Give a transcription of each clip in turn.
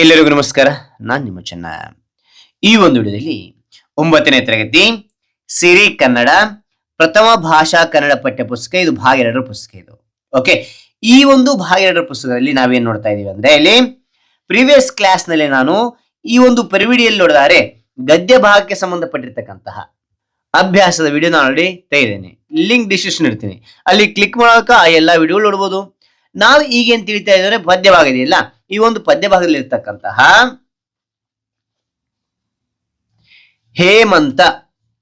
ಎಲ್ಲರಿಗೂ ನಮಸ್ಕಾರ. ನಾನು ನಿಮ್ಮ ಚೆನ್ನ. ಈ ಒಂದು ವಿಡಿಯೋದಲ್ಲಿ ಒಂಬತ್ತನೇ ತರಗತಿ, ಸಿರಿ ಕನ್ನಡ, ಪ್ರಥಮ ಭಾಷಾ ಕನ್ನಡ ಪಠ್ಯ ಪುಸ್ತಕ, ಇದು ಭಾಗ ಎರಡರ ಪುಸ್ತಕ ಇದು. ಓಕೆ ಈ ಒಂದು ಭಾಗ ಎರಡರ ಪುಸ್ತಕದಲ್ಲಿ ನಾವೇನ್ ನೋಡ್ತಾ ಇದೀವಿ ಅಂದ್ರೆ ಇಲ್ಲಿ ಪ್ರೀವಿಯಸ್ ಕ್ಲಾಸ್ನಲ್ಲಿ ನಾನು ಈ ಒಂದು ಪರಿವಿಡಿಯಲ್ಲಿ ನೋಡಿದಾರೆ ಗದ್ಯ ಭಾಗಕ್ಕೆ ಸಂಬಂಧಪಟ್ಟಿರ್ತಕ್ಕಂತಹ ಅಭ್ಯಾಸದ ವಿಡಿಯೋ ನಾನು ಆಲ್ರೆಡಿ ತೆಗೆದೇನೆ ಲಿಂಕ್ ಡಿಸ್ಕ್ರಿಪ್ಷನ್ ಇರ್ತೀನಿ ಅಲ್ಲಿ ಕ್ಲಿಕ್ ಮಾಡೋಕೆ ಆ ಎಲ್ಲಾ ವಿಡಿಯೋಗಳು ನೋಡ್ಬೋದು. ನಾವು ಈಗೇನು ತಿಳಿತಾ ಇದ್ದಾರೆ ಪದ್ಯವಾಗಿದೆಯಲ್ಲ ಈ ಒಂದು ಪದ್ಯ ಭಾಗದಲ್ಲಿ ಇರ್ತಕ್ಕಂತಹ ಹೇಮಂತ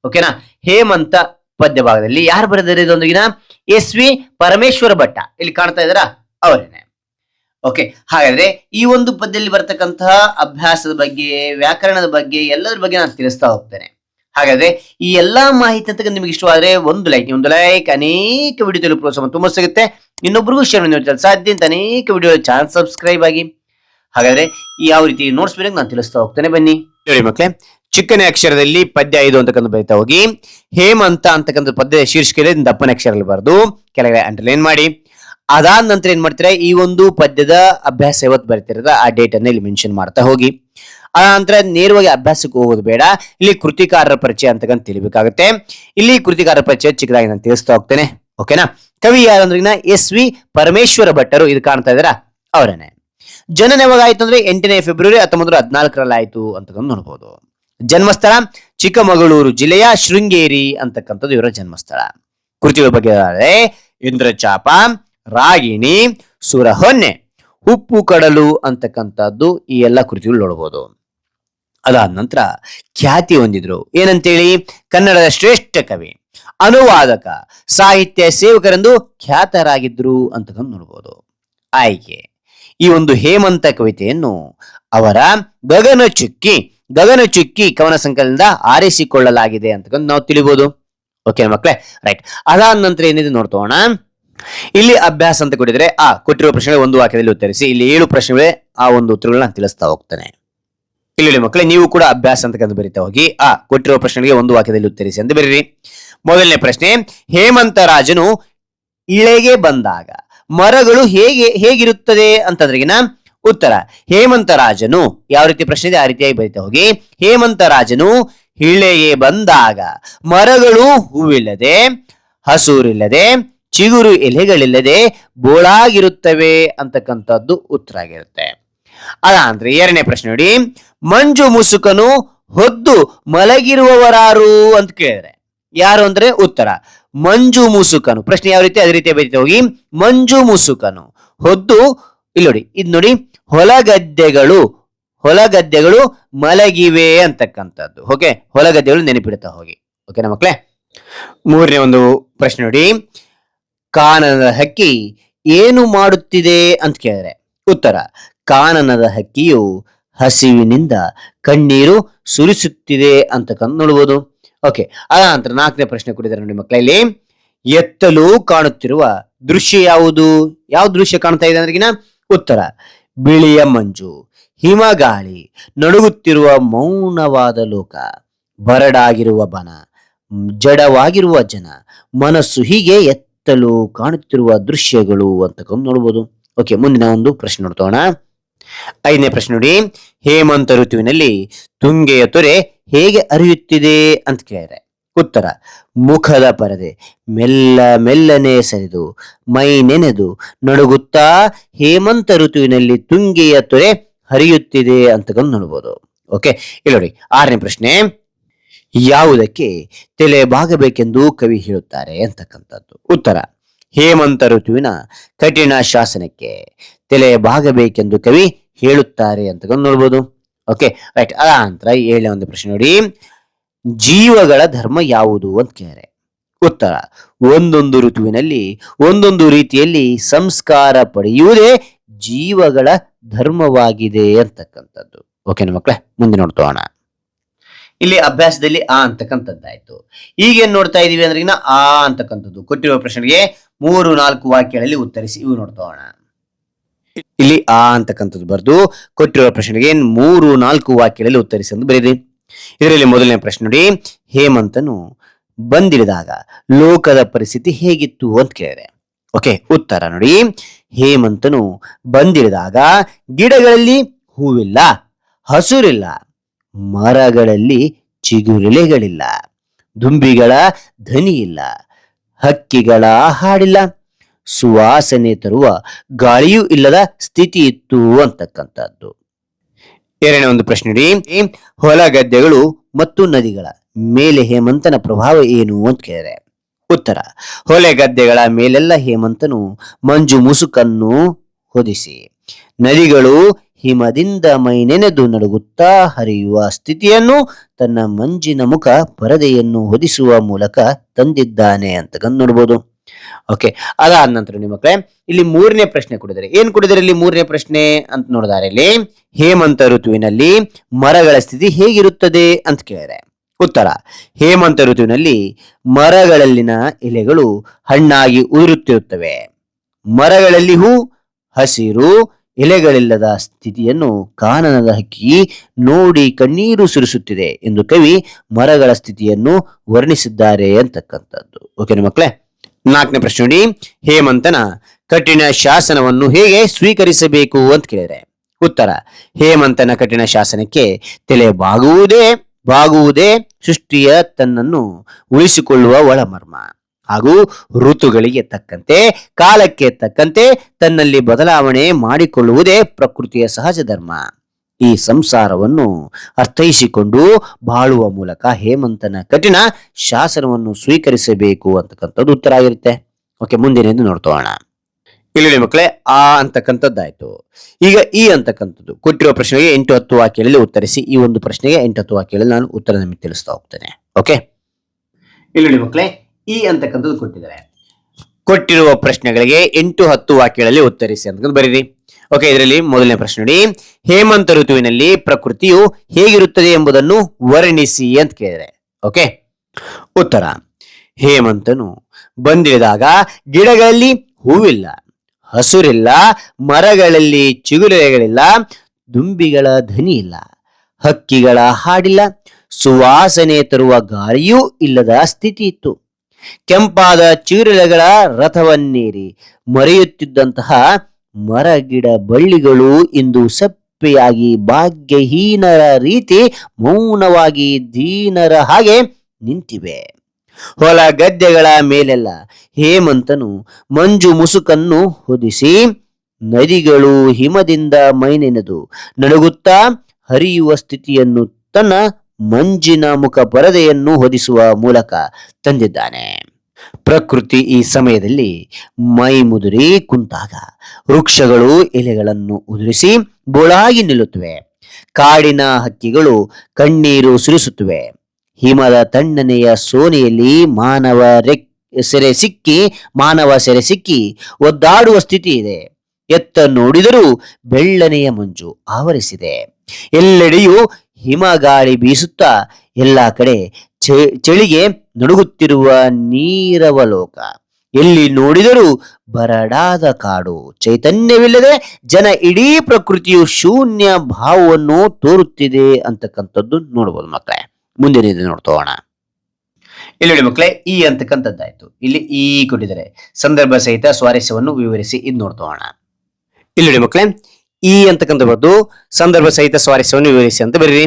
ಓಕೆನಾ ಹೇಮಂತ ಪದ್ಯ ಭಾಗದಲ್ಲಿ ಯಾರು ಬರೆದರೆ ಇದೊಂದಿಗಿನ ಎಸ್ ವಿ ಪರಮೇಶ್ವರ ಭಟ್ಟ. ಇಲ್ಲಿ ಕಾಣ್ತಾ ಇದ್ದಾರಾ? ಅವರೇನೆ. ಓಕೆ ಹಾಗಾದ್ರೆ ಈ ಒಂದು ಪದ್ಯದಲ್ಲಿ ಬರ್ತಕ್ಕಂತಹ ಅಭ್ಯಾಸದ ಬಗ್ಗೆ, ವ್ಯಾಕರಣದ ಬಗ್ಗೆ, ಎಲ್ಲದ್ರ ಬಗ್ಗೆ ನಾನು ತಿಳಿಸ್ತಾ ಹೋಗ್ತೇನೆ. ಹಾಗಾದ್ರೆ ಈ ಎಲ್ಲಾ ಮಾಹಿತಿ ಅಂತ ನಿಮ್ಗೆ ಇಷ್ಟವಾದ್ರೆ ಒಂದು ಲೈಕ್ ಒಂದು ಲೈಕ್ ಅನೇಕ ವಿಡಿಯೋ ಪ್ರೋತ್ಸಾಹ ತುಂಬ ಸಿಗುತ್ತೆ. ಇನ್ನೊಬ್ರಿಗೂ ಶೇರ್ ಸಾಧ್ಯ ಅಂತ ಅನೇಕ ವಿಡಿಯೋ ಚಾನಲ್ ಸಬ್ಸ್ಕ್ರೈಬ್ ಆಗಿ. ಹಾಗಾದ್ರೆ ಯಾವ ರೀತಿ ನೋಟ್ಸ್ ಬೇಕು ನಾನು ತಿಳಿಸ್ತಾ ಹೋಗ್ತೇನೆ. ಬನ್ನಿ. ಹೇಳಿ ಮಕ್ಳೇ ಚಿಕ್ಕನೇ ಅಕ್ಷರದಲ್ಲಿ ಪದ್ಯ ಐದು ಅಂತಕ್ಕಂಥ ಬರೀತಾ ಹೋಗಿ, ಹೇಮಂತ ಅಂತಕ್ಕಂಥ ಪದ್ಯ ಶೀರ್ಷಿಕೆಯಲ್ಲಿ ದಪ್ಪನ ಅಕ್ಷರದಲ್ಲಿ ಬರೆದು ಕೆಳಗಡೆ ಅಂಡರ್ಲೈನ್ ಮಾಡಿ. ಅದಾದ ನಂತರ ಏನ್ ಮಾಡ್ತೀರಾ, ಈ ಒಂದು ಪದ್ಯದ ಅಭ್ಯಾಸ ಯಾವತ್ತು ಬರ್ತಿರದ, ಆ ಡೇಟ್ ಅನ್ನ ಇಲ್ಲಿ ಮೆನ್ಷನ್ ಮಾಡ್ತಾ ಹೋಗಿ. ಆ ನಂತರ ನೇರವಾಗಿ ಅಭ್ಯಾಸಕ್ಕೆ ಹೋಗೋದು ಬೇಡ, ಇಲ್ಲಿ ಕೃತಿಕಾರರ ಪರಿಚಯ ಅಂತಕ್ಕಂಥ ತಿಳಿಬೇಕಾಗುತ್ತೆ. ಇಲ್ಲಿ ಕೃತಿಕಾರರ ಪರಿಚಯ ಚಿಕ್ಕದಾಗಿ ನಾನು ತಿಳಿಸ್ತಾ ಹೋಗ್ತೇನೆ. ಓಕೆನಾ ಕವಿ ಯಾರಂದ್ರಿಗಿನ ಎಸ್ ವಿ ಪರಮೇಶ್ವರ ಭಟ್ಟರು ಇದು ಕಾಣ್ತಾ ಇದ್ದೀರಾ? ಅವರನ್ನೇ. ಜನನ ಯಾವಾಗ ಆಯ್ತು ಅಂದ್ರೆ ಎಂಟನೇ ಫೆಬ್ರವರಿ ಹತ್ತೊಂಬತ್ತು ಹದಿನಾಲ್ಕರಲ್ಲಿ ಆಯ್ತು ಅಂತಕ್ಕಂಥ ನೋಡ್ಬೋದು. ಜನ್ಮಸ್ಥಳ ಚಿಕ್ಕಮಗಳೂರು ಜಿಲ್ಲೆಯ ಶೃಂಗೇರಿ ಅಂತಕ್ಕಂಥದ್ದು ಇವರ ಜನ್ಮಸ್ಥಳ. ಕೃತಿಗಳ ಬಗ್ಗೆ ಇಂದ್ರಚಾಪ, ರಾಗಿಣಿ, ಸುರಹೊನ್ನೆ, ಉಪ್ಪು ಕಡಲು ಅಂತಕ್ಕಂಥದ್ದು ಈ ಎಲ್ಲ ಕೃತಿಗಳು ನೋಡ್ಬೋದು. ಅದಾದ ನಂತರ ಖ್ಯಾತಿ ಹೊಂದಿದ್ರು. ಏನಂತೇಳಿ? ಕನ್ನಡದ ಶ್ರೇಷ್ಠ ಕವಿ, ಅನುವಾದಕ, ಸಾಹಿತ್ಯ ಸೇವಕರೆಂದು ಖ್ಯಾತರಾಗಿದ್ರು ಅಂತಕ್ಕಂಥ ನೋಡ್ಬೋದು. ಆಯ್ಕೆ. ಈ ಒಂದು ಹೇಮಂತ ಕವಿತೆಯನ್ನು ಅವರ ಗಗನ ಚುಕ್ಕಿ ಗಗನ ಚುಕ್ಕಿ ಕವನ ಸಂಕಲನದಿಂದ ಆರಿಸಿಕೊಳ್ಳಲಾಗಿದೆ ಅಂತಕ್ಕಂಥ ನಾವು ತಿಳಿಬಹುದು ಓಕೆ ಮಕ್ಕಳೇ ರೈಟ್ ಅದಾದ ನಂತರ ಏನಿದೆ ನೋಡ್ತೋಣ. ಇಲ್ಲಿ ಅಭ್ಯಾಸ ಅಂತ ಕೊಟ್ಟಿದ್ರೆ, ಆ ಕೊಟ್ಟಿರುವ ಪ್ರಶ್ನೆಗೆ ಒಂದು ವಾಕ್ಯದಲ್ಲಿ ಉತ್ತರಿಸಿ, ಇಲ್ಲಿ ಏಳು ಪ್ರಶ್ನೆಗಳೇ ಆ ಒಂದು ಉತ್ತರಗಳನ್ನ ನಾನು ತಿಳಿಸ್ತಾ ಹೋಗ್ತೇನೆ. ಇಲ್ಲಿ ಮಕ್ಕಳೇ ನೀವು ಕೂಡ ಅಭ್ಯಾಸ ಅಂತಕ್ಕಂಥ ಬರೀತಾ ಹೋಗಿ, ಆ ಕೊಟ್ಟಿರುವ ಪ್ರಶ್ನೆಗೆ ಒಂದು ವಾಕ್ಯದಲ್ಲಿ ಉತ್ತರಿಸಿ ಅಂತ ಬರೀರಿ. ಮೊದಲನೇ ಪ್ರಶ್ನೆ, ಹೇಮಂತ ರಾಜನು ಇಳೆಗೆ ಬಂದಾಗ ಮರಗಳು ಹೇಗೆ ಹೇಗಿರುತ್ತದೆ ಅಂತಂದ್ರಿಗಿನ ಉತ್ತರ. ಹೇಮಂತರಾಜನು, ಯಾವ ರೀತಿ ಪ್ರಶ್ನೆ ಇದೆ ಆ ರೀತಿಯಾಗಿ ಬರೀತಾ ಹೋಗಿ. ಹೇಮಂತರಾಜನು ಹಿಳೆಗೆ ಬಂದಾಗ ಮರಗಳು ಹೂವಿಲ್ಲದೆ, ಹಸೂರಿಲ್ಲದೆ, ಚಿಗುರು ಎಲೆಗಳಿಲ್ಲದೆ ಬೋಳಾಗಿರುತ್ತವೆ ಅಂತಕ್ಕಂಥದ್ದು ಉತ್ತರ ಆಗಿರುತ್ತೆ. ಅದಾಂದ್ರೆ ಎರಡನೇ ಪ್ರಶ್ನೆ ನೋಡಿ. ಮಂಜು ಮುಸುಕನು ಹೊದ್ದು ಮಲಗಿರುವವರಾರು ಅಂತ ಕೇಳಿದ್ರೆ. ಯಾರು ಅಂದ್ರೆ ಉತ್ತರ. ಮಂಜು ಮುಸುಕನು. ಪ್ರಶ್ನೆ ಯಾವ ರೀತಿ? ಅದೇ ರೀತಿ ಬರೀತಾ ಹೋಗಿ, ಮಂಜು ಮುಸುಕನು. ಹೊದ್ದು, ಇಲ್ಲಿ ನೋಡಿ, ಇದು ನೋಡಿ, ಹೊಲಗದ್ದೆಗಳು ಹೊಲಗದ್ದೆಗಳು ಮಲಗಿವೆ ಅಂತಕ್ಕಂಥದ್ದು. ಓಕೆ ಹೊಲಗದ್ದೆಗಳು ನೆನಪಿಡ್ತಾ ಹೋಗಿ. ಓಕೆನಾ ಮಕ್ಕಳೇ ಮೂರನೇ ಒಂದು ಪ್ರಶ್ನೆ ನೋಡಿ. ಕಾನನದ ಹಕ್ಕಿ ಏನು ಮಾಡುತ್ತಿದೆ ಅಂತ ಕೇಳಿದ್ರೆ, ಉತ್ತರ, ಕಾನನದ ಹಕ್ಕಿಯು ಹಸಿವಿನಿಂದ ಕಣ್ಣೀರು ಸುರಿಸುತ್ತಿದೆ ಅಂತಕ್ಕಂಥ ನೋಡ್ಬೋದು. ಓಕೆ ಅದ ನಂತರ ನಾಲ್ಕನೇ ಪ್ರಶ್ನೆ ಕೊಟ್ಟಿದ್ದಾರೆ ನೋಡಿ ಮಕ್ಕಳಲ್ಲಿ. ಎತ್ತಲು ಕಾಣುತ್ತಿರುವ ದೃಶ್ಯ ಯಾವುದು? ಯಾವ ದೃಶ್ಯ ಕಾಣ್ತಾ ಇದೆ ಅಂದ್ರಿಗಿನ ಉತ್ತರ, ಬಿಳಿಯ ಮಂಜು, ಹಿಮಗಾಳಿ, ನಡುಗುತ್ತಿರುವ ಮೌನವಾದ ಲೋಕ, ಬರಡಾಗಿರುವ ಬನ, ಜಡವಾಗಿರುವ ಜನ, ಮನಸ್ಸು ಹೀಗೆ ಎತ್ತಲು ಕಾಣುತ್ತಿರುವ ದೃಶ್ಯಗಳು ಅಂತಕೊಂಡು ನೋಡ್ಬೋದು. ಓಕೆ ಮುಂದಿನ ಒಂದು ಪ್ರಶ್ನೆ ನೋಡ್ತೋಣ ಐದನೇ ಪ್ರಶ್ನೆ ನೋಡಿ, ಹೇಮಂತ ಋತುವಿನಲ್ಲಿ ತುಂಗೆಯ ತೊರೆ ಹೇಗೆ ಅರಿಯುತ್ತಿದೆ ಅಂತ ಕೇಳಿದರೆ ಉತ್ತರ, ಮುಖದ ಪರದೆ, ಮೆಲ್ಲ ಮೆಲ್ಲನೆ ಸರಿದು, ಮೈ ನೆನೆದು, ನಡುಗುತ್ತಾ ಹೇಮಂತ ಋತುವಿನಲ್ಲಿ ತುಂಗಿಯ ತೊರೆ ಹರಿಯುತ್ತಿದೆ ಅಂತ ನೋಡ್ಬೋದು. ಓಕೆ, ಇಲ್ಲಿ ನೋಡಿ, ಆರನೇ ಪ್ರಶ್ನೆ. ಯಾವುದಕ್ಕೆ ತಲೆ ಬಾಗಬೇಕೆಂದು ಕವಿ ಹೇಳುತ್ತಾರೆ ಅಂತಕ್ಕಂಥದ್ದು. ಉತ್ತರ, ಹೇಮಂತ ಋತುವಿನ ಕಠಿಣ ಶಾಸನಕ್ಕೆ ತಲೆ ಬಾಗಬೇಕೆಂದು ಕವಿ ಹೇಳುತ್ತಾರೆ ಅಂತ ನೋಡ್ಬೋದು. ಓಕೆ ರೈಟ್ ಅದ ನಂತರ ಏಳನೇ ಒಂದು ಪ್ರಶ್ನೆ ನೋಡಿ. ಜೀವಗಳ ಧರ್ಮ ಯಾವುದು ಅಂತ ಕೇಳಿದ್ರೆ ಉತ್ತರ, ಒಂದೊಂದು ಋತುವಿನಲ್ಲಿ, ಒಂದೊಂದು ರೀತಿಯಲ್ಲಿ ಸಂಸ್ಕಾರ ಪಡೆಯುವುದೇ ಜೀವಗಳ ಧರ್ಮವಾಗಿದೆ ಅಂತಕ್ಕಂಥದ್ದು. ಓಕೆನಾ ಮಕ್ಕಳೇ ಮುಂದೆ ನೋಡ್ತೋಣ ಇಲ್ಲಿ ಅಭ್ಯಾಸದಲ್ಲಿ ಆ ಅಂತಕ್ಕಂಥದ್ದಾಯ್ತು. ಈಗ ಏನ್ ನೋಡ್ತಾ ಇದೀವಿ ಅಂದ್ರೆ ಆ ಅಂತಕ್ಕಂಥದ್ದು. ಕೊಟ್ಟಿರುವ ಪ್ರಶ್ನೆಗೆ ಮೂರು ನಾಲ್ಕು ವಾಕ್ಯಗಳಲ್ಲಿ ಉತ್ತರಿಸಿ ಇವು ನೋಡ್ತೋಣ ಇಲ್ಲಿ ಆ ಅಂತಕ್ಕಂಥದ್ದು ಬರೆದು ಕೊಟ್ಟಿರುವ ಪ್ರಶ್ನೆಗೆ ಮೂರು, ನಾಲ್ಕು ವಾಕ್ಯಗಳಲ್ಲಿ ಉತ್ತರಿಸಿ ಎಂದು ಬರೀರಿ. ಇದರಲ್ಲಿ ಮೊದಲನೇ ಪ್ರಶ್ನೆ ನೋಡಿ, ಹೇಮಂತನು ಬಂದಿಳಿದಾಗ ಲೋಕದ ಪರಿಸ್ಥಿತಿ ಹೇಗಿತ್ತು ಅಂತ ಕೇಳಿದೆ. ಓಕೆ, ಉತ್ತರ ನೋಡಿ, ಹೇಮಂತನು ಬಂದಿಳಿದಾಗ ಗಿಡಗಳಲ್ಲಿ ಹೂವಿಲ್ಲ, ಹಸುರಿಲ್ಲ, ಮರಗಳಲ್ಲಿ ಚಿಗುರೆಲೆಗಳಿಲ್ಲ, ದುಂಬಿಗಳ ಧ್ವನಿ ಇಲ್ಲ ಹಕ್ಕಿಗಳ ಹಾಡಿಲ್ಲ ಸುವಾಸನೆ ತರುವ ಗಾಳಿಯೂ ಇಲ್ಲದ ಸ್ಥಿತಿ ಇತ್ತು ಅಂತಕ್ಕಂಥದ್ದು. ಎರಡನೇ ಒಂದು ಪ್ರಶ್ನೆ ಹೊಲ ಗದ್ದೆಗಳು ಮತ್ತು ನದಿಗಳ ಮೇಲೆ ಹೇಮಂತನ ಪ್ರಭಾವ ಏನು ಅಂತ ಕೇಳಿದ್ರೆ? ಉತ್ತರ, ಹೊಲೆ ಗದ್ದೆಗಳ ಮೇಲೆಲ್ಲ ಹೇಮಂತನು ಮಂಜು ಮುಸುಕನ್ನು ಹೊದಿಸಿ, ನದಿಗಳು ಹಿಮದಿಂದ ಮೈ ನೆನೆದು ನಡುಗುತ್ತಾ ಹರಿಯುವ ಸ್ಥಿತಿಯನ್ನು ತನ್ನ ಮಂಜಿನ ಮುಖ ಪರದೆಯನ್ನು ಹೊದಿಸುವ ಮೂಲಕ ತಂದಿದ್ದಾನೆ ಅಂತ ನೋಡ್ಬೋದು. ಓಕೆ ಅದಾದ ನಂತರ ನಿಮ್ಮ ಮಕ್ಕಳೇ, ಇಲ್ಲಿ ಮೂರನೇ ಪ್ರಶ್ನೆ ಕೊಡಿದರೆ. ಏನ್ ಕೊಡಿದರೆ ಇಲ್ಲಿ ಮೂರನೇ ಪ್ರಶ್ನೆ ಅಂತ ನೋಡಿದಾರೆ ಇಲ್ಲಿ? ಹೇಮಂತ ಋತುವಿನಲ್ಲಿ ಮರಗಳ ಸ್ಥಿತಿ ಹೇಗಿರುತ್ತದೆ ಅಂತ ಕೇಳಿದರೆ. ಉತ್ತರ, ಹೇಮಂತ ಋತುವಿನಲ್ಲಿ ಮರಗಳಲ್ಲಿನ ಎಲೆಗಳು ಹಣ್ಣಾಗಿ ಉದುರುತ್ತಿರುತ್ತವೆ. ಮರಗಳಲ್ಲಿ ಹೂ, ಹಸಿರು, ಎಲೆಗಳಿಲ್ಲದ ಸ್ಥಿತಿಯನ್ನು ಕಾನನದ ಹಕ್ಕಿ ನೋಡಿ ಕಣ್ಣೀರು ಸುರಿಸುತ್ತಿದೆ ಎಂದು ಕವಿ ಮರಗಳ ಸ್ಥಿತಿಯನ್ನು ವರ್ಣಿಸಿದ್ದಾರೆ ಅಂತಕ್ಕಂಥದ್ದು. ಓಕೆನಾ ಮಕ್ಕಳೇ ನಾಲ್ಕನೇ ಪ್ರಶ್ನೆ ನೋಡಿ. ಹೇಮಂತನ ಕಠಿಣ ಶಾಸನವನ್ನು ಹೇಗೆ ಸ್ವೀಕರಿಸಬೇಕು ಅಂತ ಕೇಳಿದರೆ. ಉತ್ತರ, ಹೇಮಂತನ ಕಠಿಣ ಶಾಸನಕ್ಕೆ ತಲೆ ಬಾಗುವುದೇ ಬಾಗುವುದೇ ಸೃಷ್ಟಿಯ ತನ್ನನ್ನು ಉಳಿಸಿಕೊಳ್ಳುವ ಒಳಮರ್ಮ. ಹಾಗೂ ಋತುಗಳಿಗೆ ತಕ್ಕಂತೆ, ಕಾಲಕ್ಕೆ ತಕ್ಕಂತೆ ತನ್ನಲ್ಲಿ ಬದಲಾವಣೆ ಮಾಡಿಕೊಳ್ಳುವುದೇ ಪ್ರಕೃತಿಯ ಸಹಜ ಧರ್ಮ. ಈ ಸಂಸಾರವನ್ನು ಅರ್ಥೈಸಿಕೊಂಡು ಬಾಳುವ ಮೂಲಕ ಹೇಮಂತನ ಕಠಿಣ ಶಾಸನವನ್ನು ಸ್ವೀಕರಿಸಬೇಕು ಅಂತಕ್ಕಂಥದ್ದು ಉತ್ತರ ಆಗಿರುತ್ತೆ. ಓಕೆ, ಮುಂದಿನಿಂದ ನೋಡ್ತೋಣ. ಇಲ್ಲಿ ಮಕ್ಕಳೇ, ಆ ಅಂತಕ್ಕಂಥದ್ದಾಯ್ತು. ಈಗ ಈ ಅಂತಕ್ಕಂಥದ್ದು, ಕೊಟ್ಟಿರುವ ಪ್ರಶ್ನೆಗೆ ಎಂಟು ಹತ್ತು ವಾಕ್ಯಗಳಲ್ಲಿ ಉತ್ತರಿಸಿ, ಈ ಒಂದು ಪ್ರಶ್ನೆಗೆ ಎಂಟು ಹತ್ತು ವಾಕ್ಯಗಳಲ್ಲಿ ನಾನು ಉತ್ತರ ನಿಮಗೆ ತಿಳಿಸ್ತಾ ಹೋಗ್ತೇನೆ. ಓಕೆ? ಇಲ್ಲಿ ಮಕ್ಕಳೇ, ಈ ಅಂತಕ್ಕಂಥದ್ದು ಕೊಟ್ಟಿದ್ದಾರೆ. ಕೊಟ್ಟಿರುವ ಪ್ರಶ್ನೆಗಳಿಗೆ ಎಂಟು ಹತ್ತು ವಾಕ್ಯಗಳಲ್ಲಿ ಉತ್ತರಿಸಿ ಅಂತ ಬರೀರಿ. ಓಕೆ ಇದರಲ್ಲಿ ಮೊದಲನೇ ಪ್ರಶ್ನೆ ನೋಡಿ. ಹೇಮಂತ ಋತುವಿನಲ್ಲಿ ಪ್ರಕೃತಿಯು ಹೇಗಿರುತ್ತದೆ ಎಂಬುದನ್ನು ವರ್ಣಿಸಿ ಅಂತ ಕೇಳಿದರೆ. ಓಕೆ ಉತ್ತರ. ಹೇಮಂತನು ಬಂದಿಳಿದಾಗ ಗಿಡಗಳಲ್ಲಿ ಹೂವಿಲ್ಲ, ಹಸುರಿಲ್ಲ, ಮರಗಳಲ್ಲಿ ಚಿಗುರೆಗಳಿಲ್ಲ ದುಂಬಿಗಳ ಧ್ವನಿ ಇಲ್ಲ, ಹಕ್ಕಿಗಳ ಹಾಡಿಲ್ಲ, ಸುವಾಸನೆ ತರುವ ಗಾಳಿಯೂ ಇಲ್ಲದ ಸ್ಥಿತಿ ಇತ್ತು. ಕೆಂಪಾದ ಚಿಗುರೆಲೆಗಳ ರಥವನ್ನೇರಿ ಮರೆಯುತ್ತಿದ್ದಂತಹ ಮರ ಗಿಡ ಬಳ್ಳಿಗಳು ಇಂದು ಸಪ್ಪೆಯಾಗಿ ಭಾಗ್ಯಹೀನರ ರೀತಿ ಮೌನವಾಗಿ ದೀನರ ಹಾಗೆ ನಿಂತಿವೆ. ಹೊಲ ಗದ್ದೆಗಳ ಮೇಲೆಲ್ಲ ಹೇಮಂತನು ಮಂಜು ಮುಸುಕನ್ನು ಹೊದಿಸಿ, ನದಿಗಳು ಹಿಮದಿಂದ ಮೈನೆನೆದು ನಡುಗುತ್ತಾ ಹರಿಯುವ ಸ್ಥಿತಿಯನ್ನು ತನ್ನ ಮಂಜಿನ ಮುಖ ಪರದೆಯನ್ನು ಹೊದಿಸುವ ಮೂಲಕ ತಂದಿದ್ದಾನೆ. ಪ್ರಕೃತಿ ಈ ಸಮಯದಲ್ಲಿ ಮೈ ಮುದುರಿ ಕುಂತಾಗ. ವೃಕ್ಷಗಳು ಎಲೆಗಳನ್ನು ಉದುರಿಸಿ ಬೋಳಾಗಿ ನಿಲ್ಲುತ್ತವೆ. ಕಾಡಿನ ಹಕ್ಕಿಗಳು ಕಣ್ಣೀರು ಸುರಿಸುತ್ತವೆ. ಹಿಮದ ತಣ್ಣನೆಯ ಸೋನೆಯಲ್ಲಿ ಮಾನವ ಸೆರೆ ಸಿಕ್ಕಿ, ಮಾನವ ಸೆರೆ ಸಿಕ್ಕಿ ಒದ್ದಾಡುವ ಸ್ಥಿತಿ ಇದೆ. ಎತ್ತ ನೋಡಿದರೂ ಬೆಳ್ಳನೆಯ ಮಂಜು ಆವರಿಸಿದೆ. ಎಲ್ಲೆಡೆಯೂ ಹಿಮಗಾಳಿ ಬೀಸುತ್ತಾ, ಎಲ್ಲ ಕಡೆ ಚಳಿಗೆ ನಡುಗುತ್ತಿರುವ ನೀರವಲೋಕ. ಎಲ್ಲಿ ನೋಡಿದರೂ ಬರಡಾದ ಕಾಡು. ಚೈತನ್ಯವಿಲ್ಲದೆ ಜನ ಇಡೀ ಪ್ರಕೃತಿಯು ಶೂನ್ಯ ಭಾವವನ್ನು ತೋರುತ್ತಿದೆ ಅಂತಕ್ಕಂಥದ್ದು ನೋಡ್ಬೋದು ಮಕ್ಕಳೇ. ಮುಂದಿನ ನೋಡ್ತೋಣ ಇಲ್ಲಿ ನೋಡಿ ಮಕ್ಕಳೇ, ಈ ಅಂತಕ್ಕಂಥದ್ದಾಯ್ತು. ಇಲ್ಲಿ ಈ ಕೊಟ್ಟಿದ್ದಾರೆ. ಸಂದರ್ಭ ಸಹಿತ ಸ್ವಾರಸ್ಯವನ್ನು ವಿವರಿಸಿ ಇದು ನೋಡ್ತೋಣ ಇಲ್ಲಿ ನೋಡಿ ಮಕ್ಕಳೇ, ಈ ಅಂತಕ್ಕಂಥ ಸಂದರ್ಭ ಸಹಿತ ಸ್ವಾರಸ್ಯವನ್ನು ವಿವರಿಸಿ ಅಂತ ಬರೀರಿ.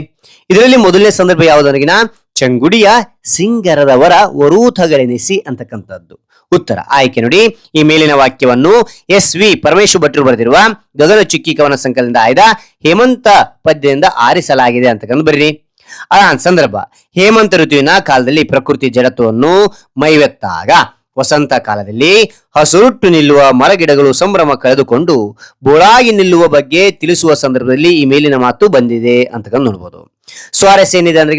ಇದರಲ್ಲಿ ಮೊದಲನೇ ಸಂದರ್ಭ ಯಾವುದರಿಗಿನ ಚಂಗುಡಿಯ ಸಿಂಗರದವರ ವರೂಥಗಳೆನಿಸಿ ಅಂತಕ್ಕಂಥದ್ದು. ಉತ್ತರ ಆಯ್ಕೆ ನೋಡಿ. ಈ ಮೇಲಿನ ವಾಕ್ಯವನ್ನು ಎಸ್ ವಿ ಪರಮೇಶ್ವರ್ ಭಟ್ರು ಬರೆದಿರುವ ಗಗನ ಚುಕ್ಕಿ ಕವನ ಸಂಕಲನದ ಆಯ್ದ ಹೇಮಂತ ಪದ್ಯದಿಂದ ಆರಿಸಲಾಗಿದೆ ಅಂತಕ್ಕಂಥ ಬರೀರಿ. ಆ ಸಂದರ್ಭ ಹೇಮಂತ ಋತುವಿನ ಕಾಲದಲ್ಲಿ ಪ್ರಕೃತಿ ಜಡತ್ವವನ್ನು ಮೈವೆತ್ತಾಗ ವಸಂತ ಕಾಲದಲ್ಲಿ ಹಸುರುಟ್ಟು ನಿಲ್ಲುವ ಮರಗಿಡಗಳು ಸಂಭ್ರಮ ಕಳೆದುಕೊಂಡು ಬೋಳಾಗಿ ನಿಲ್ಲುವ ಬಗ್ಗೆ ತಿಳಿಸುವ ಸಂದರ್ಭದಲ್ಲಿ ಈ ಮೇಲಿನ ಮಾತು ಬಂದಿದೆ ಅಂತಕ್ಕಂಥ ನೋಡ್ಬೋದು. ಸ್ವಾರಸ್ಯ ಏನಿದೆ ಅಂದ್ರೆ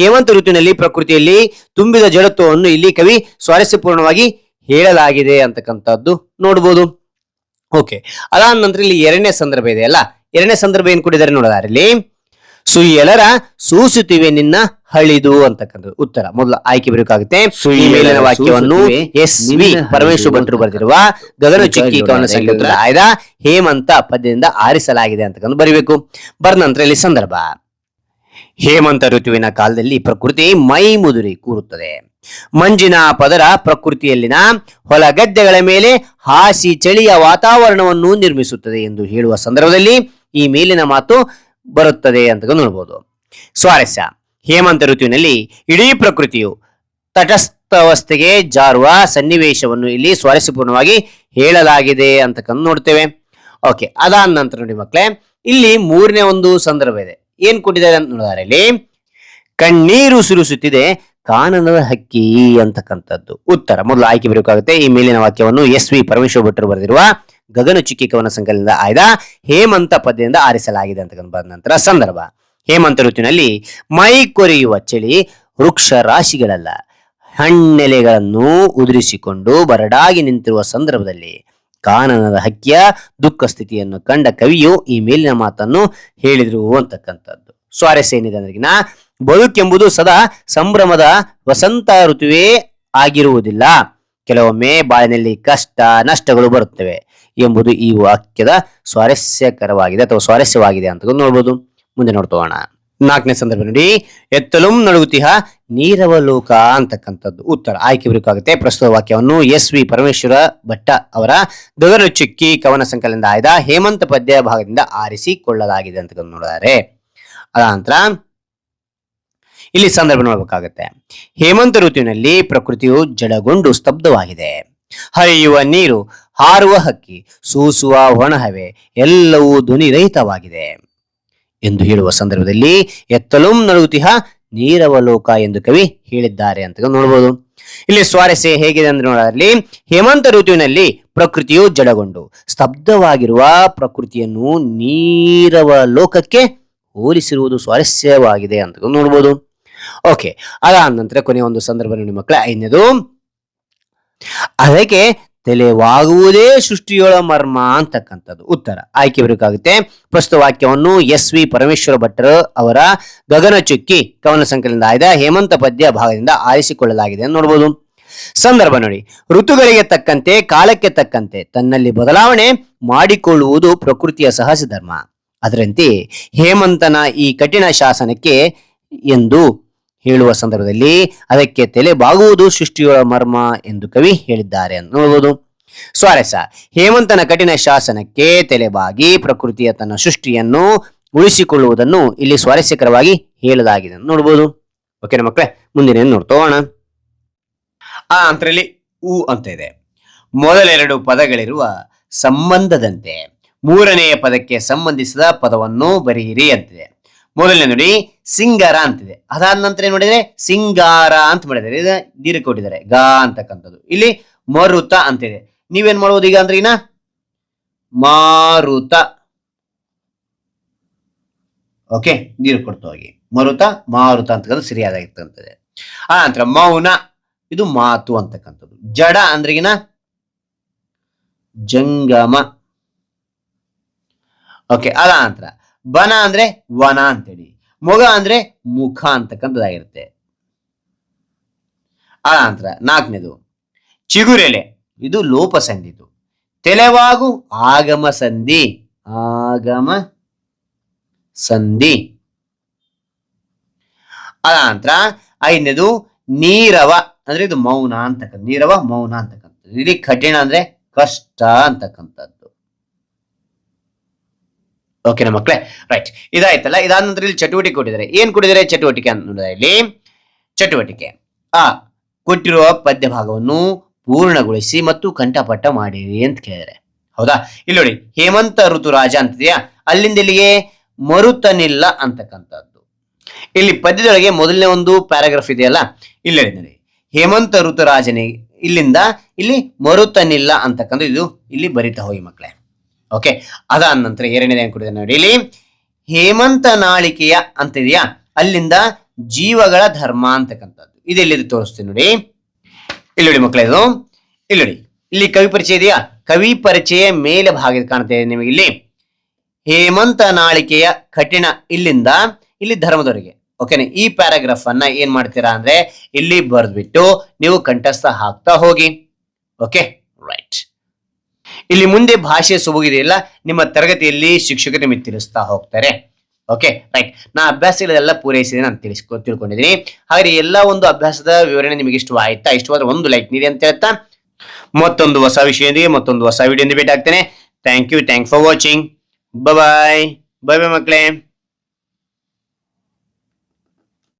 ಹೇಮಂತ ಋತುವಿನಲ್ಲಿ ಪ್ರಕೃತಿಯಲ್ಲಿ ತುಂಬಿದ ಜಡತ್ವವನ್ನು ಇಲ್ಲಿ ಕವಿ ಸ್ವಾರಸ್ಯಪೂರ್ಣವಾಗಿ ಹೇಳಲಾಗಿದೆ ಅಂತಕ್ಕಂಥದ್ದು ನೋಡ್ಬೋದು. ಓಕೆ, ಅದಾದ ನಂತರ ಇಲ್ಲಿ ಎರಡನೇ ಸಂದರ್ಭ ಇದೆ ಅಲ್ಲ? ಎರಡನೇ ಸಂದರ್ಭ ಏನ್ ಕೊಟ್ಟಿದ್ದಾರೆ ನೋಡೋದಾರಲ್ಲಿ ಸುಯ್ಯಲರ ಸೂಸುತ್ತಿವೆ ನಿನ್ನ ಹಳಿದು ಅಂತಕ್ಕಂಥದ್ದು ಉತ್ತರ. ಮೊದಲು ಆಯ್ಕೆ ಬರಬೇಕಾಗುತ್ತೆ ಈ ಮೇಲಿನ ವಾಕ್ಯವನ್ನು ಎಸ್ ವಿ ಪರಮೇಶ್ವರ ಭಟ್ರು ಬರೆದಿರುವ ಗಗನ ಚುಕ್ಕಿ ಕವನ ಆಯ್ದ ಹೇಮಂತ ಪದ್ಯದಿಂದ ಆರಿಸಲಾಗಿದೆ ಅಂತಕ್ಕಂಥ ಬರಿಬೇಕು. ಬರ್ದ ನಂತರ ಇಲ್ಲಿ ಸಂದರ್ಭ. ಹೇಮಂತ ಋತುವಿನ ಕಾಲದಲ್ಲಿ ಪ್ರಕೃತಿ ಮೈ ಮುದುರಿ ಕೂರುತ್ತದೆ. ಮಂಜಿನ ಪದರ ಪ್ರಕೃತಿಯಲ್ಲಿನ ಹೊಲ ಗದ್ದೆಗಳ ಮೇಲೆ ಹಾಸಿ ಚಳಿಯ ವಾತಾವರಣವನ್ನು ನಿರ್ಮಿಸುತ್ತದೆ ಎಂದು ಹೇಳುವ ಸಂದರ್ಭದಲ್ಲಿ ಈ ಮೇಲಿನ ಮಾತು ಬರುತ್ತದೆ ಅಂತ ನೋಡ್ಬೋದು. ಸ್ವಾರಸ್ಯ. ಹೇಮಂತ ಋತುವಿನಲ್ಲಿ ಇಡೀ ಪ್ರಕೃತಿಯು ತಟಸ್ಥವಸ್ಥೆಗೆ ಜಾರುವ ಸನ್ನಿವೇಶವನ್ನು ಇಲ್ಲಿ ಸ್ವಾರಸ್ಯಪೂರ್ಣವಾಗಿ ಹೇಳಲಾಗಿದೆ ಅಂತಕ್ಕಂಥ ನೋಡ್ತೇವೆ. ಓಕೆ, ಅದಾದ ನಂತರ ನೋಡಿ ಮಕ್ಕಳೇ, ಇಲ್ಲಿ ಮೂರನೇ ಒಂದು ಸಂದರ್ಭ ಇದೆ ಏನ್ ಕೊಟ್ಟಿದ್ದಾರೆ ಅಂತ ನೋಡಿದಾರೆ ಇಲ್ಲಿ, ಕಣ್ಣೀರು ಸುರಿಸುತ್ತಿದೆ, ಕಾನನದ ಹಕ್ಕಿ ಅಂತಕ್ಕಂಥದ್ದು. ಉತ್ತರ, ಮೊದಲು ಆಯ್ಕೆ ಬರಬೇಕಾಗುತ್ತೆ ಈ ಮೇಲಿನ ವಾಕ್ಯವನ್ನು ಎಸ್ ವಿ ಪರಮೇಶ್ವರ್ ಭಟ್ರು ಬರೆದಿರುವ ಗಗನ ಚುಕ್ಕಿ ಕವನ ಸಂಕಲನದ ಆಯ್ದ ಹೇಮಂತ ಪದ್ಯದಿಂದ ಆರಿಸಲಾಗಿದೆ ಅಂತಕ್ಕಂಥ ನಂತರ ಸಂದರ್ಭ. ಹೇಮಂತ ಋತುವಿನಲ್ಲಿ ಮೈ ಕೊರೆಯುವ ಚಳಿ ವೃಕ್ಷ ರಾಶಿಗಳಲ್ಲ. ಹಣ್ಣೆಲೆಗಳನ್ನು ಉದುರಿಸಿಕೊಂಡು ಬರಡಾಗಿ ನಿಂತಿರುವ ಸಂದರ್ಭದಲ್ಲಿ ಕಾನನದ ಹಕ್ಕಿಯ ದುಃಖ ಸ್ಥಿತಿಯನ್ನು ಕಂಡ ಕವಿಯು ಈ ಮೇಲಿನ ಮಾತನ್ನು ಹೇಳಿದ್ರು ಅಂತಕ್ಕಂಥದ್ದು. ಸ್ವಾರಸ್ಯ ಏನಿದೆ ಅಂದ್ರಿಗಿನ ಬದುಕೆಂಬುದು ಸದಾ ಸಂಭ್ರಮದ ವಸಂತ ಋತುವೇ ಆಗಿರುವುದಿಲ್ಲ. ಕೆಲವೊಮ್ಮೆ ಬಾಳಿನಲ್ಲಿ ಕಷ್ಟ, ನಷ್ಟಗಳು ಬರುತ್ತವೆ. ಎಂಬುದು ಈ ವಾಕ್ಯದ ಸ್ವಾರಸ್ಯಕರವಾಗಿದೆ ಅಥವಾ ಸ್ವಾರಸ್ಯವಾಗಿದೆ ಅಂತ ನೋಡ್ಬೋದು. ಮುಂದೆ ನೋಡ್ತೋಣ ನಾಲ್ಕನೇ ಸಂದರ್ಭ ನೋಡಿ, ಎತ್ತಲುಂ ನಡುಗುತಿಹ ನೀರವಲೋಕ ಅಂತಕ್ಕಂಥದ್ದು. ಉತ್ತರ, ಆಯ್ಕೆ ಬೇಕಾಗುತ್ತೆ ಪ್ರಸ್ತುತ ವಾಕ್ಯವನ್ನು ಎಸ್ ವಿ ಪರಮೇಶ್ವರ ಭಟ್ಟ ಅವರ ಗಗನ ಚುಕ್ಕಿ ಕವನ ಸಂಕಲನದಿಂದ ಆಯ್ದ ಹೇಮಂತ ಪದ್ಯ ಭಾಗದಿಂದ ಆರಿಸಿಕೊಳ್ಳಲಾಗಿದೆ ಅಂತ ನೋಡಿದ್ದಾರೆ. ಅದಾನಂತರ, ಇಲ್ಲಿ ಸಂದರ್ಭ ನೋಡ್ಬೇಕಾಗತ್ತೆ. ಹೇಮಂತ ಋತುವಿನಲ್ಲಿ ಪ್ರಕೃತಿಯು ಜಡಗೊಂಡು ಸ್ತಬ್ಧವಾಗಿದೆ. ಹರಿಯುವ ನೀರು ಹಾರುವ ಹಕ್ಕಿ, ಸೂಸುವ ಒಣಹವೆ ಎಲ್ಲವೂ ಧ್ವನಿರಹಿತವಾಗಿದೆ. ಎಂದು ಹೇಳುವ ಸಂದರ್ಭದಲ್ಲಿ ಎತ್ತಲುಂ ನಡುಗುತಿಹ ನೀರವಲೋಕ ಎಂದು ಕವಿ ಹೇಳಿದ್ದಾರೆ ಅಂತ ನೋಡಬಹುದು ಇಲ್ಲಿ ಸ್ವಾರಸ್ಯ ಹೇಗಿದೆ ಅಂದ್ರೆ ನೋಡಲಿ ಹೇಮಂತ ಋತುವಿನಲ್ಲಿ ಪ್ರಕೃತಿಯು ಜಡಗೊಂಡು ಸ್ತಬ್ಧವಾಗಿರುವ ಪ್ರಕೃತಿಯನ್ನು ನೀರವ ಲೋಕಕ್ಕೆ ಹೋಲಿಸಿರುವುದು ಸ್ವಾರಸ್ಯವಾಗಿದೆ ಅಂತ ನೋಡ್ಬೋದು. ಓಕೆ, ಅದಾದ ನಂತರ ಕೊನೆಯ ಒಂದು ಸಂದರ್ಭ ನೋಡಿ ಮಕ್ಕಳ. ಐದನೇದು, ಅದಕ್ಕೆ ತಲೆವಾಗುವುದೇ ಸೃಷ್ಟಿಯೊಳ ಮರ್ಮ ಅಂತಕ್ಕಂಥದ್ದು. ಉತ್ತರ. ಆಯ್ಕೆ ಬೇಕಾಗುತ್ತೆ ಪ್ರಸ್ತುತ ವಾಕ್ಯವನ್ನು ಎಸ್ ವಿ ಪರಮೇಶ್ವರ ಭಟ್ಟರು ಅವರ ಗಗನ ಚುಕ್ಕಿ ಕವನ ಸಂಕಲನದ ಆಯ್ದ ಹೇಮಂತ ಪದ್ಯ ಭಾಗದಿಂದ ಆರಿಸಿಕೊಳ್ಳಲಾಗಿದೆ ನೋಡಬಹುದು ಸಂದರ್ಭ ನೋಡಿ. ಋತುಗಳಿಗೆ ತಕ್ಕಂತೆ, ಕಾಲಕ್ಕೆ ತಕ್ಕಂತೆ ತನ್ನಲ್ಲಿ ಬದಲಾವಣೆ ಮಾಡಿಕೊಳ್ಳುವುದು ಪ್ರಕೃತಿಯ ಸಹಜ ಧರ್ಮ. ಅದರಂತೆ ಹೇಮಂತನ ಈ ಕಠಿಣ ಶಾಸನಕ್ಕೆ ಎಂದು ಹೇಳುವ ಸಂದರ್ಭದಲ್ಲಿ ಅದಕ್ಕೆ ತಲೆ ಬಾಗುವುದು ಸೃಷ್ಟಿಯೊಳ ಮರ್ಮ ಎಂದು ಕವಿ ಹೇಳಿದ್ದಾರೆ ಅಂತ ನೋಡಬಹುದು ಸ್ವಾರಸ್ಯ. ಹೇಮಂತನ ಕಠಿಣ ಶಾಸನಕ್ಕೆ ತಲೆಬಾಗಿ ಪ್ರಕೃತಿಯ ತನ್ನ ಸೃಷ್ಟಿಯನ್ನು ಉಳಿಸಿಕೊಳ್ಳುವುದನ್ನು ಇಲ್ಲಿ ಸ್ವಾರಸ್ಯಕರವಾಗಿ ಹೇಳಲಾಗಿದೆ ನೋಡಬಹುದು ಓಕೆನಾ ಮಕ್ಕಳೇ ಮುಂದಿನ ನೋಡ್ತೋಣ ಆ ಅಂತರಲ್ಲಿ ಊ ಅಂತ ಇದೆ. ಮೊದಲೆರಡು ಪದಗಳಿರುವ ಸಂಬಂಧದಂತೆ ಮೂರನೆಯ ಪದಕ್ಕೆ ಸಂಬಂಧಿಸಿದ ಪದವನ್ನು ಬರೆಯಿರಿ ಅಂತಿದೆ ಮೊದಲನೇ ನೋಡಿ, ಸಿಂಗಾರ ಅಂತಿದೆ. ಅದಾದ ನಂತರ ಏನ್ ಮಾಡಿದ್ರೆ, ಸಿಂಗಾರ ಅಂತ ಮಾಡಿದ್ದಾರೆ ಇದು ದೀರ್ಘ ಕೊಟ್ಟಿದ್ದಾರೆ. ಗಾ ಅಂತಕ್ಕಂಥದ್ದು. ಇಲ್ಲಿ ಮರುತ ಅಂತಿದೆ. ನೀವೇನ್ ಮಾಡ್ಬೋದು ಈಗ ಅಂದ್ರೆ ಮಾರುತ. ಓಕೆ, ದೀರ್ಘ ಕೊಡ್ತಾ ಹೋಗಿ. ಮರುತ, ಮಾರುತ ಅಂತಕ್ಕಂಥದ್ದು ಸರಿಯಾದಾಗಿರ್ತಕ್ಕಂಥದ್ದು. ಆ ನಂತರ ಮೌನ, ಇದು ಮಾತು ಅಂತಕ್ಕಂಥದ್ದು. ಜಡ ಅಂದ್ರಿಗಿನ ಜಂಗಮ. ಓಕೆ ಅದ ನಂತರ ಬನ ಅಂದ್ರೆ ವನ ಅಂತೇಳಿ. ಮೊಗ ಅಂದ್ರೆ ಮುಖ ಅಂತಕ್ಕಂಥದ್ದಾಗಿರುತ್ತೆ. ಆ ನಂತರ ನಾಲ್ಕನೇದು, ಚಿಗುರೆಲೆ. ಇದು ಲೋಪ ಸಂಧಿದು ತೆಲೆವಾಗು ಆಗಮ ಸಂಧಿ. ಆಗಮ ಸಂಧಿ. ಅದ ನಂತರ ಐದನೇದು, ನೀರವ ಅಂದ್ರೆ ಇದು ಮೌನ ಅಂತಕ್ಕಂಥ ನೀರವ, ಮೌನ ಅಂತಕ್ಕಂಥದ್ದು. ಇಲ್ಲಿ ಕಠಿಣ ಅಂದ್ರೆ ಕಷ್ಟ ಅಂತಕ್ಕಂಥದ್ದು. ಓಕೆನಾ ಮಕ್ಕಳೇ ರೈಟ್ ಇದಾಯ್ತಲ್ಲ, ಇದಾದ ನಂತರ ಇಲ್ಲಿ ಚಟುವಟಿಕೆ ಕೊಟ್ಟಿದ್ದಾರೆ. ಏನ್ ಕೊಟ್ಟಿದ್ದಾರೆ ಚಟುವಟಿಕೆ ಅಂತ ಇಲ್ಲಿ ಚಟುವಟಿಕೆ. ಆ, ಕೊಟ್ಟಿರುವ ಪದ್ಯ ಭಾಗವನ್ನು ಪೂರ್ಣಗೊಳಿಸಿ ಮತ್ತು ಕಂಠಪಟ್ಟ ಮಾಡಿರಿ ಅಂತ ಕೇಳಿದರೆ ಹೌದಾ? ಇಲ್ಲಿ ನೋಡಿ, ಹೇಮಂತ ಋತುರಾಜ ಅಂತಿದೆಯಾ? ಅಲ್ಲಿಂದ ಇಲ್ಲಿಗೆ ಮರುತನಿಲ್ಲ ಅಂತಕ್ಕಂಥದ್ದು. ಇಲ್ಲಿ ಪದ್ಯದೊಳಗೆ ಮೊದಲನೇ ಒಂದು ಪ್ಯಾರಾಗ್ರಾಫ್ ಇದೆಯಲ್ಲ, ಇಲ್ಲಿ ನೋಡಿ ಹೇಮಂತ ಋತುರಾಜನಿಗೆ ಇಲ್ಲಿಂದ ಇಲ್ಲಿ ಮರುತನಿಲ್ಲ ಅಂತಕ್ಕಂಥ ಇದು ಇಲ್ಲಿ ಬರಿತಾ ಹೋಗಿ ಮಕ್ಕಳೇ ಓಕೆ ಅದಾದ ನಂತರ ಎರಡನೇದೇ ಏನ್ ಕೊಟ್ಟಿದೆ ನೋಡಿ ಇಲ್ಲಿ ಹೇಮಂತ ನಾಳಿಕೆಯ ಅಂತ ಇದೆಯಾ? ಅಲ್ಲಿಂದ ಜೀವಗಳ ಧರ್ಮ ಅಂತಕ್ಕಂಥದ್ದು. ಇದೆಲ್ಲಿದೆ ತೋರಿಸ್ತೀನಿ ನೋಡಿ. ಇಲ್ಲಿ ನೋಡಿ ಮಕ್ಕಳೇ ಇದು. ಇಲ್ಲಿ ನೋಡಿ. ಇಲ್ಲಿ ಕವಿ ಪರಿಚಯ ಇದೆಯಾ? ಕವಿ ಪರಿಚಯ ಮೇಲೆ ಭಾಗ ಕಾಣ್ತಾ ಇದೆ ನಿಮಗೆ ಇಲ್ಲಿ. ಹೇಮಂತ ನಾಳಿಕೆಯ ಕಠಿಣ ಇಲ್ಲಿಂದ ಇಲ್ಲಿ ಧರ್ಮದವರಿಗೆ. ಓಕೆನಾ ಈ ಪ್ಯಾರಾಗ್ರಾಫ್ ಅನ್ನ ಏನ್ ಮಾಡ್ತೀರಾ ಅಂದ್ರೆ ಇಲ್ಲಿ ಬರೆದ್ಬಿಟ್ಟು ನೀವು ಕಂಠಸ್ಥ ಹಾಕ್ತಾ ಹೋಗಿ. ಓಕೆ ರೈಟ್ ಇಲ್ಲಿ ಮುಂದೆ ಭಾಷೆ ಸೊಬಗಿದೆಯಲ್ಲ ನಿಮ್ಮ ತರಗತಿಯಲ್ಲಿ ಶಿಕ್ಷಕರು ನಿಮಗೆ ತಿಳಿಸ್ತಾ ಹೋಗ್ತಾರೆ. ಓಕೆ ರೈಟ್ ನಾ ಅಭ್ಯಾಸಗಳೆಲ್ಲ ಪೂರೈಸಿದೆ ನಾನು ತಿಳಿಸ್ಕೊ, ತಿಳ್ಕೊಂಡಿದ್ದೀನಿ. ಹಾಗೆ ಎಲ್ಲ ಒಂದು ಅಭ್ಯಾಸದ ವಿವರಣೆ ನಿಮಗೆ ಇಷ್ಟವಾಯ್ತಾ? ಇಷ್ಟವಾದ್ರೆ ಒಂದು ಲೈಕ್ ನೀಡಿ ಅಂತ ಹೇಳ್ತಾ? ಮತ್ತೊಂದು ಹೊಸ ವಿಷಯದೊಂದಿಗೆ ಮತ್ತೊಂದು ಹೊಸ ವಿಡಿಯೋದಿಂದ ಭೇಟಿ ಆಗ್ತೇನೆ thank you thank for watching bye bye bye ಮಕ್ಕಳೇ.